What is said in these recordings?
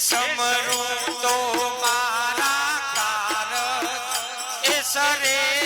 સમરું. તો મારા કાર એ સરે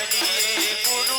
હરિયે ગુરુ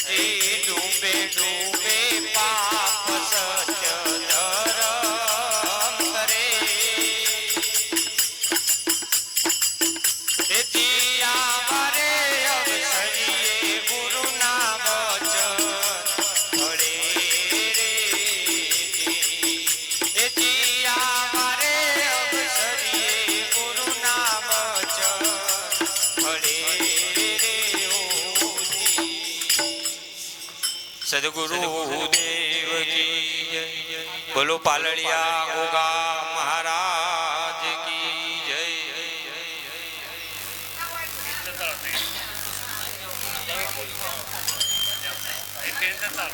beijinho, um beijo. સદગુરુ દેવ બોલો પાલડિયા ગોગા